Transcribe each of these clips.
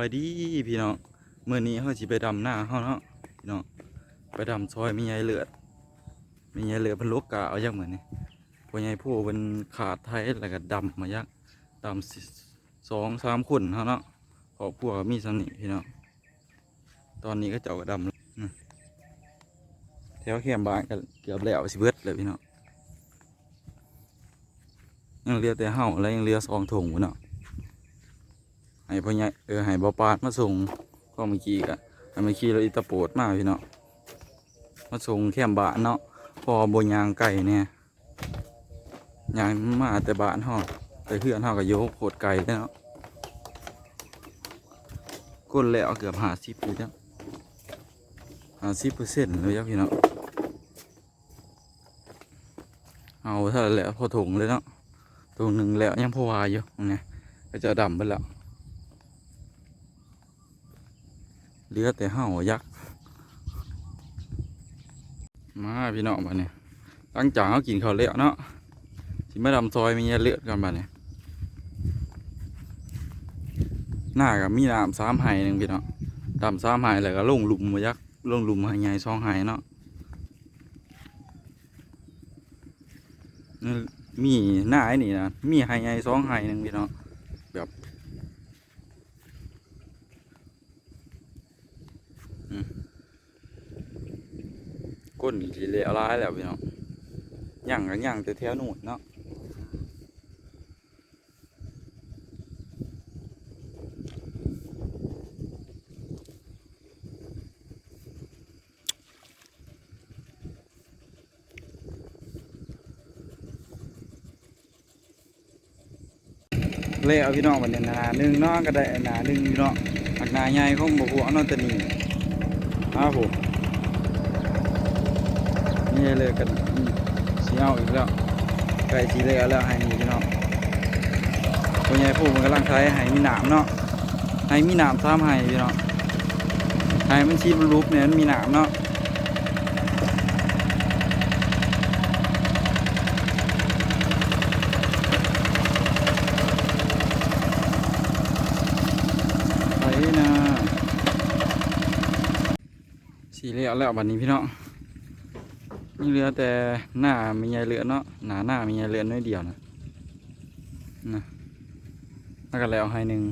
ไปดีพี่น้องเมื่อนี้เขาสิไปดำหน้าเขาเนาะพี่น้องไปดำซอยมีไงเลือด มีไงเลือดเพันลกกะเอายักเหมือนนี่พอไงผู้เป็นขาดไทยแล้วก็ดำมายักดำสองสามคนเขาเนาะขอบพวกมีสนิพี่น้องตอนนี้ก็เจ้าก็ดำแล้วนะแถวเขียมบานก็เกือบแล้วสิเบิดเลยพี่น้องยังเหลือแต่เฮาแล้วยังเหลือสองถุงอยู่เนาะ ให้พ่อใหญ่เออให้บอปาดมาส่งก็เมื่อกี้กะเมื่อกี้เราอิตาโปดมากพี่เนาะมาส่งแคมบานเนาะพอบนยางไก่เนี่ยยางมาแต่บานห่อแต่เพื่อนห่อก็โยกโคตรไก่เลยเนาะก้นแล้วเกือบหาสิบเลยจ้ะหาสิบเปอร์เซ็นต์เลยจ้ะพี่เนาะเอาเท่าไหร่แล้วพอถุงเลยเนาะถุงหนึ่งแล้วยังพอวายอยู่เนี่ยก็จะดำไปแล้ว เหลือแต่ห้าวยักษ์มาพี่น้องบ้านนี้ตั้งจาเขากินข้าวเละเนาะสิมาดำซอยมีเยเลือดกันบ้านนี้หน้ากับมีน้ำสามไห้หนึ่งพี่น้องดำสามไห้แล้วก็ลงหลุมมายักษ์ลงหลุมไห้ใหญ่สองไห้เนาะมีหน้าไอ้นี่นะมีไห้ใหญ่สองไห้หนึ่งพี่น้อง ก้นทีเละร้ายแล้วพี่น้องย่างกันย่างแต่แถวนู่นเนาะเละพี่น้องวันนี้นาหนึ่งเนาะก็ได้นาหนึ่งพี่น้องอักหนาใหญ่ของบหัวเนาะแตะนี่อ้าวผม นี่เลยกันสีเอาอีกแล้วไก่สีเลยแล้วให้นี่พี่น้องตัวใหญ่ผู้มันกำลังใช้ให้มีหนามเนาะให้มีหนามซ้ำให้พี่น้องให้มันชีบรูปเนี่ยมันมีหนามเนาะไปนะสีเหลวแล้วบัดนี้พี่น้อง นี่เหลือแต่หน้ามีใหญ่เหลือเนาะหนาหน้ามีใหญ่เหลือน้อยเดียวนะนะแล้วก็แล้วให้หนึ่ง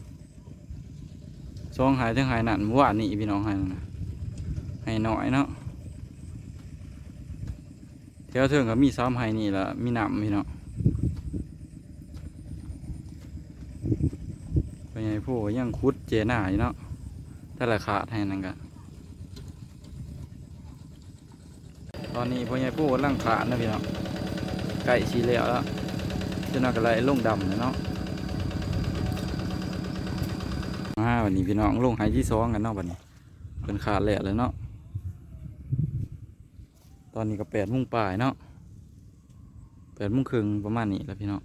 สองหายทั้งหายนั่นเมื่อวานนี่พี่น้องให้นั่นะให้น้อยเนาะแถวเทิงก็มีซ้ำให้นี่ละมีหนำพี่น้องเป็นไงผู้ยังคุดเจหน้าอยู่เนาะแต่ละขาดให้นั่นกัน ตอนนี้พ่อใหญ่ปู่กำลังขานนะพี่น้องไก่ชีแล้วแล้วจะนอกกระไรลงดำเลยเนาะมาวันนี้พี่น้องลงหายที่สองกันเนาะวันนี้เป็นขาดแล้วเลยเนาะตอนนี้ก็แปดมุ่งปลายเนาะแปดมุ่งครึ่งประมาณนี้แล้วพี่น้อง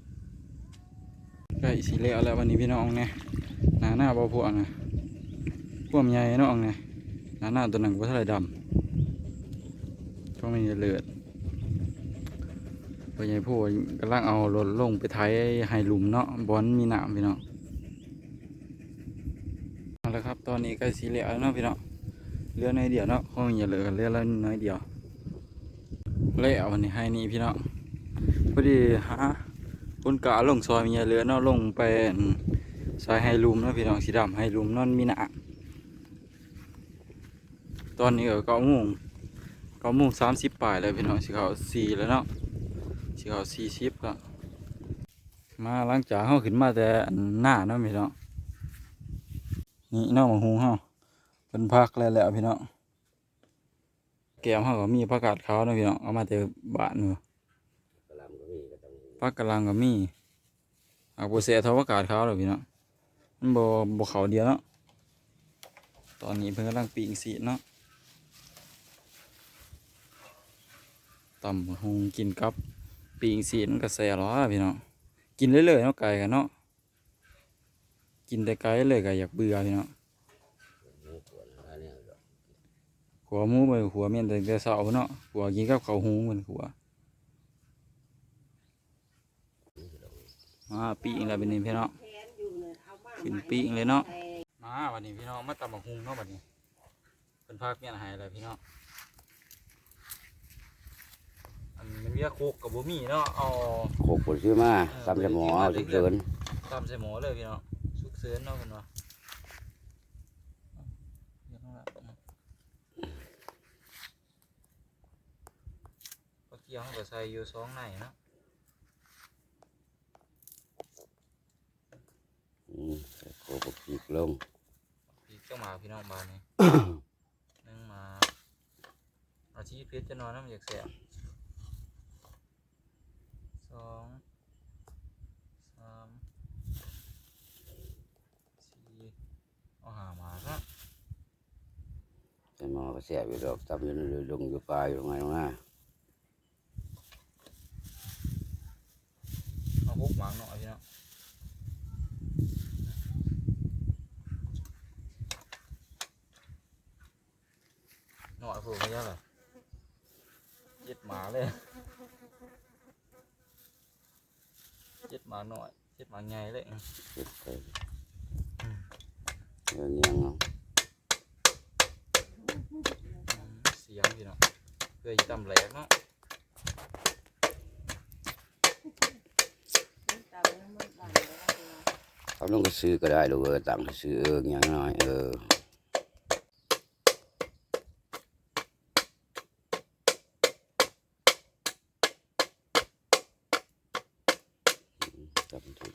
ไก่ชีแล้วแล้ววันนี้พี่น้องเนี่ยหนาหน้าเบาพวกนะพวกใหญ่เนาะเนี่ยหนาหน้าตัวหนังก็เท่าไรดำ ช่วงนี้เลือดพ่อใหญ่ผู้กำลังเอารถลงไปไถให้หลุมเนาะบอนมีหนามพี่น้องเอาละครับ ตอนนี้ใกล้สีเหลือแล้วเนาะพี่เน้องเหลือน้อยเดียวเนาะคงอย่าเหลือเหลือแล้วน้อยเดียวเละวันนี้ให้นี่พี่เน้องพอดีหาคนกะลงซอยมีเหลือเนาะลงไปซอยให้หลุมเนาะพี่น้องสีดำให้หลุมนั่นมีหนามตอนนี้ก็เก้าโมง เก้าโมงสามสิบปลายเลยพี่น้องสิเขาสี่แล้วเนาะสิเขาสี่สิบแล้วมาหลังจากเขาขึ้นมาแต่หน้าเนาะพี่น้องนี่น้องมาหุงเขาเป็นพักแล้วแหละพี่น้องแกมเขาก็มีผักกาดขาวเนาะพี่น้องเอามาแต่บ้านเนาะผักกะลังก็มีอาโบเสียเท่าผักกาดขาวเลยพี่น้องมันบ่บ่เขาเดียวเนาะตอนนี้เพิ่งกำลังปีงสีเนาะ ตำหงกินกับปีงสีนกระแสหรอพี่น้องกินเรื่อยๆเนาะไก่กันเนาะกินแต่ไก่เลยก็อยากเบื่อพี่น้องหัวหมูไปหัวเมียนแต่แต่เช้าเนาะหัวกินกับเขาวหุงเหมือนหัวมาปีงแล้วเป็นนี่พี่น้องกินปีงเลยเนาะมาวันนี้พี่น้องมาตำบักฮุงเนาะวันนี้เป็นภาคเมียนหายเลยพี่น้อง อันนี้มันเรียกโคกกับบุมี่เนาะเอาโขกผลซื้อมาตำจะหมอเอาสิเกินตำใส่หมูเลยพี่น้องสุกเสือนเนาะเป็นว่าเรียกน้องละปลาเกี๊ยวเขาก็ใส่อยู่สองในเนาะอืมใส่โขกผีกลงพี่เจ้าหมาพี่น้องบ้านนี้นึ่งมาเอาชีสเพชรจะนอนน้ำอยากแสบ สองสามสี่เอาหาหมาครับใส่หมอก็แสบอยู่ดอกตำอยู่ในลงอยู่ปลายอยู่ไงลงมาเอาพวกหมางหน่อยพี่น้องหน่อยผูกไม่ยากเลยเจ็ดหมาเลยเจ็ดหมาหน่อยเจ็ดหมาใหญ่เลย เก็บไปเรื่องยังเนาะอืมเสียงพี่น้องเพื่อจะตำแหลกเนาะ เขาต้องก็ซื้อก็ได้ลูกเออตังค์ก็ซื้อเอออย่างน้อยเอออืมจับมันถูก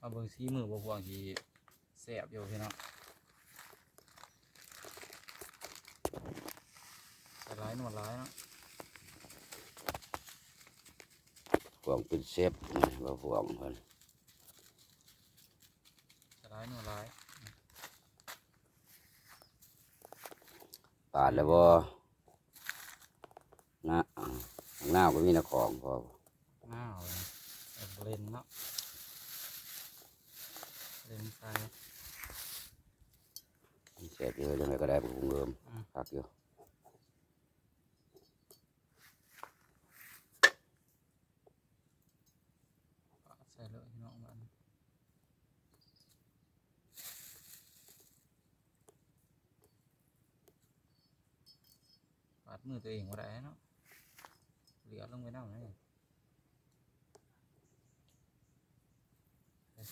มาเบิ่งซีมือบพวงที่แสบอยู่พี่น้องแต่ร้ายหนวดร้ายเนาะพวงเป็นเซฟนะว่าพวงเพิ่นแต่ร้ายหนวดร้ายปาดแล้วบ่นะอ่าข้างหน้าก็มีนะของพอง่าวเลย เอาเลนเนาะเลนใส่เสร็จอยู่ยังไงก็ได้ผมเงิมอืมพักอยู่ปาดใส่เลยพี่น้อง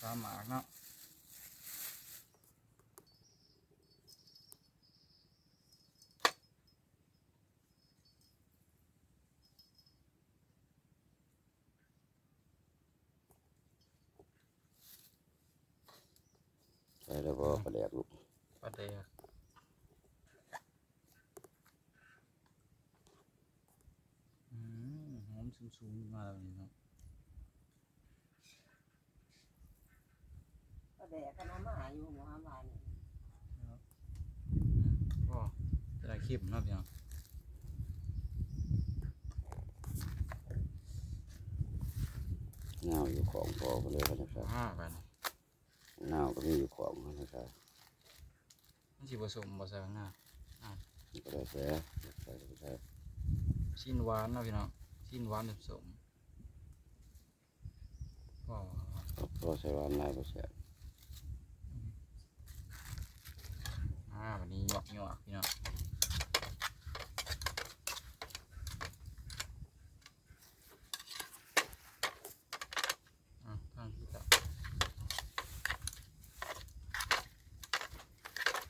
ส่สามหมากเนาะใช่แล้วก็กระแดกลูกปลาแดกอืมหอมสูงๆมาแล้วนี่เนาะ แดกกันน้ำมาอยู่หมู่ห้ามวานนี่อืมก็จะได้คลิปเนาะพี่น้องเงาอยู่ของพอก็เลยกันนะครับห้ากันเงาก็มีอยู่ของกันนะครับมันสิผสมบ่ใส่ข้างหน้าก็ได้แค่ใส่ก็ได้ชิ้นหวานเนาะพี่น้องชิ้นหวานผสมก็พอใส่วานลายก็แซ่บ อ่าวันนี้หยอกหยอกพี่น้องอะทางที่จะ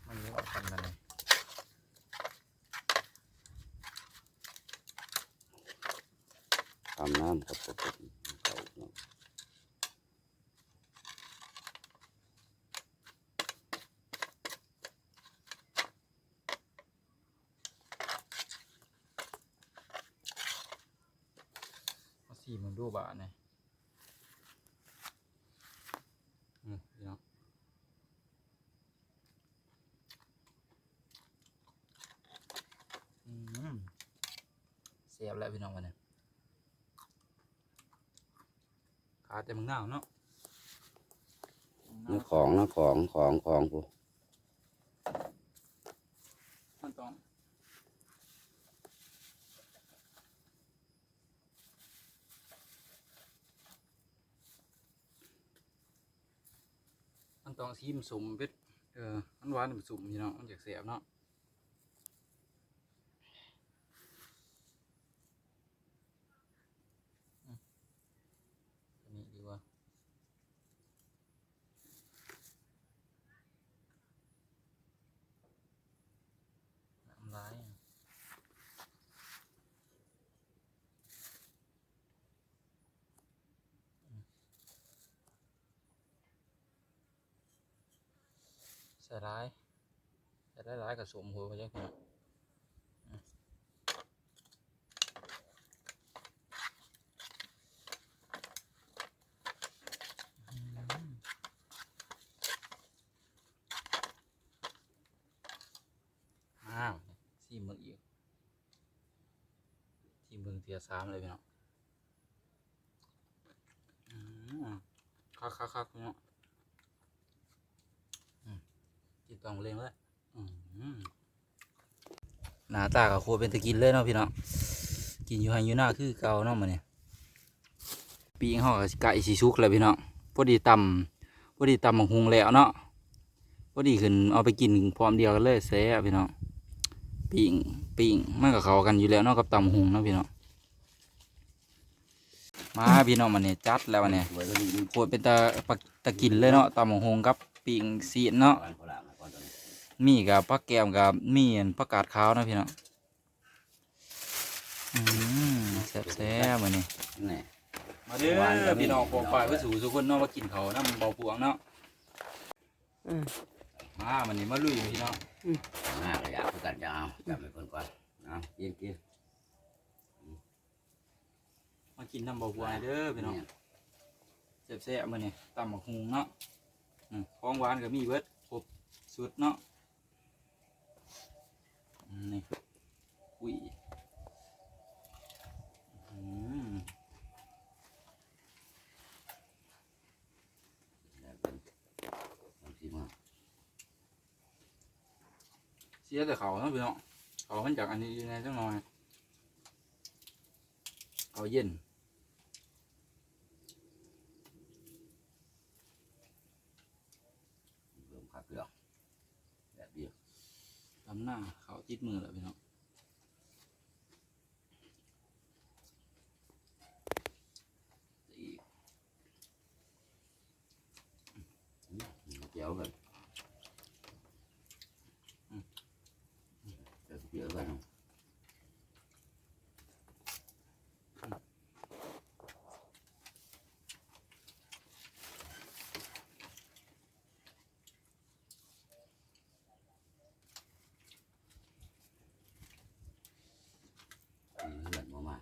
มันเรียกว่ากันอะไรทำน้ำกับปกติเขาเนาะ เอาสีมันดูบาเนี่ยอืมพี่น้องอืมเสียบแล้วพี่น้องวันนี้ขาดแต่มึงหนาเนาะนี่ของนะของของของกู มันต้องมัน ต้องชิมสุ่มเป็ดเออมันหวานเป็นสมพี่น้องมันอยากเสียบเนาะอืมอันนี้ดีกว่า น้ำลายอะอืมใส่ร้ายใส่ได้ร้ายกับสวมหัวไปจังหวะอืมอืมอ้าวสี่หมึงอีกสี่หมึงเทียสามเลยพี่น้องอืมคักคักคักพี่น้องอืม ต้องเล่งเลยหน้าตากับโคเป็นตะกินเลยเนาะพี่น้องกินอยู่ไฮอยู่หน้าคือเก่าเนาะมันเนี่ยปีงห่อกับไก่สีชุกเลยพี่น้องพอดีตำพอดีตำบักหุงแล้วเนาะพอดีขึ้นเอาไปกินพร้อมเดียวกันเลยแซ่พี่น้องปิ่งปิ่งมันกับเขากันอยู่แล้วเนาะกับตำหุงเนาะพี่น้องมาพี่น้องมันเนี่ยจัดแล้ววันเนี่ยโคตรเป็นตะตะกินเลยเนาะตำหุงกับปิงซีเนาะ มาก่อนตอนนี้มีกับผักแก้มกับมีอันผักกาดขาวเนาะพี่น้องอืมแซ่บแซ่บๆมันนี่นี่ มาเด้อพี่น้องผมฝ่ายผู้สูงสุคนเนาะมากินเขาวน้ำเบาพวงเนาะอืม มามันนี่มาลุยพี่น้องมากเลยอยากพูดกันจะเอาจับไปคนก่อนเอากินกินมากินน้ำเบาพวงเด้อพี่น้อง แซ่บๆมื้อนี้ตำบักหุงเนาะอืมของหวานก็มีเบิดครบสุดเนาะอืม นี่อุ้ยเสียแต่เขาเนาะพี่น้องเขามันจากอันนี้ในจังหน่อยเขาเย็น เริ่มขับเรือแบบเดียว ทำหน้าเขาติดมือแล้วพี่น้อง อีกเจียวกันเจียวกัน เลือดมามา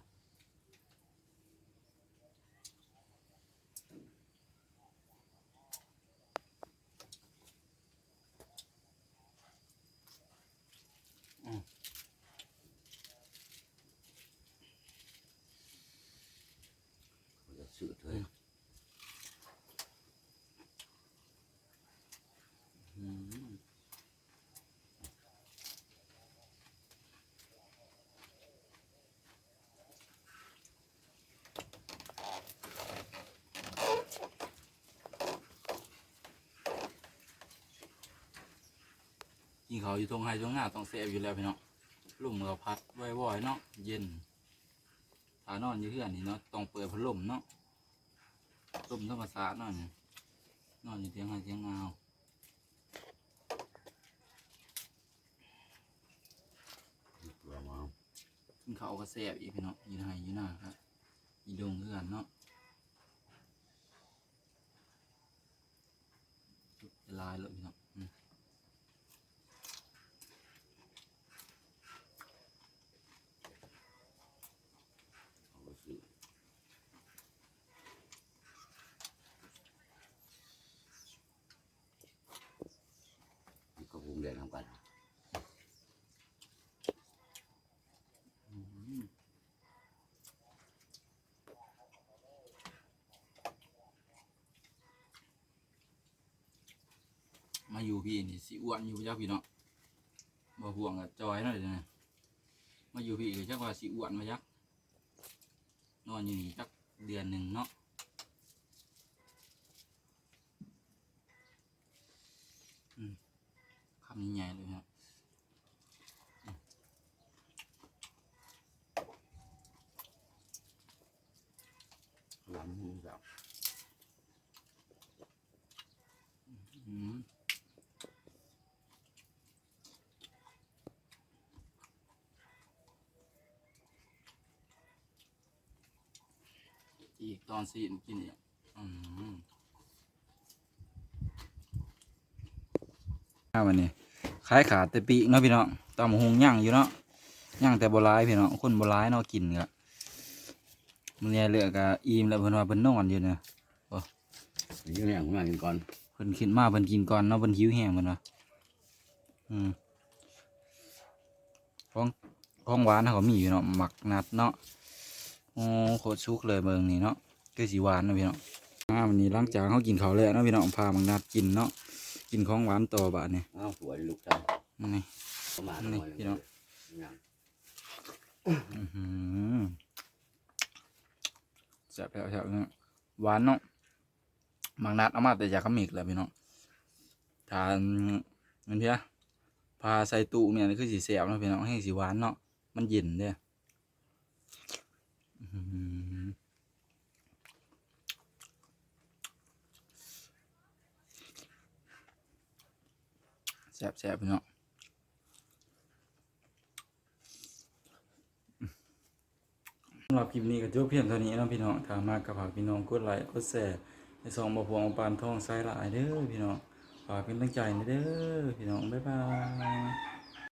เขาจะสืดเลย อืมกิน เขาวอยู่ตรงไฮตรงหน้าต้องแซ่บอยู่แล้วพี่น้องลุ่มเราพัดไว้บ่อยๆเนาะเย็นถ้านอนอยู่เพื่อนนี่เนาะต้องเปิดพัดลมเนาะลมธรรมศาสตร์เนาะนี่นอนอยู่เตียงไฮเตียงนาวตัวมากินเขาวก็แซ่บอีกพี่น้องอยีนไฮยีหน้าครับยีดงเพื่อนเนาะจะลายเลยพี่น้องอืม เขาก็สืดมันก็พุงเด่นทำกัน อืม มาอยู่พี่นี่สิอ้วนอยู่จักพี่เนาะบ่ห่วงกับจอยเนาะเดี๋ยวนี้มาอยู่พี่ก็จักว่าสิอ้วนมาจักนอนอยู่นี่จักเดือนหนึ่งเนาะอืมคำใหญ่ๆเลยครับ หลังนี่แบบ อืม อีกตอนซีนกินอีกอืมข้าววันนี้ขายขาดแต่ปีกเนาะพี่น้องตำหงย่างอยู่เนาะย่างแต่โบราณพี่น้องคนโบราณเนาะกินกะมันเนี่ยเหลือกะอิ่มแล้วเพิ่นว่าเพิ่นนอนอยู่เนี่ยนี่เนี่ยผมมากินก่อนเพิ่นคิดมาเพิ่นกินก่อนเนาะเพิ่นหิวแห้งเพิ่นว่าอืมของของหวานเขาก็มีอยู่เนาะหมักนัดเนาะโอ้โคตรสุกเลยเบิ่งนี่เนาะ คือสีหวานเนาะพี่น้องอ่าวันนี้หลังจากเขากินข้าวแล้วเนาะพี่น้องพาหมักนัดกินเนาะกินของหวานต่อบาดนี่อ้าวสวยลูกชายนี่เขามานี่พี่น้องอย่างอื้อหือแซ่บแล้วแซ่บเนาะหวานเนาะหมักนัดเอามาแต่จากขมิกแหละพี่น้องทานมันเพียพาใส่ตู้เนี่ยนี่คือสีแซ่บเนาะพี่น้องให้สีหวานเนาะมันเย็นเด้ออื้อหือ แซ่บแซ่บพี่น้องสำหรับคลิปนี้ก็จบเพียงเท่านี้นะพี่น้องถ้ามากกับฝากพี่น้องกดไลค์กดแชร์ในซองบะพวงปานทองไซหลายเด้อพี่น้องฝากเป็นตั้งใจนะเด้อพี่น้องบ๊ายบาย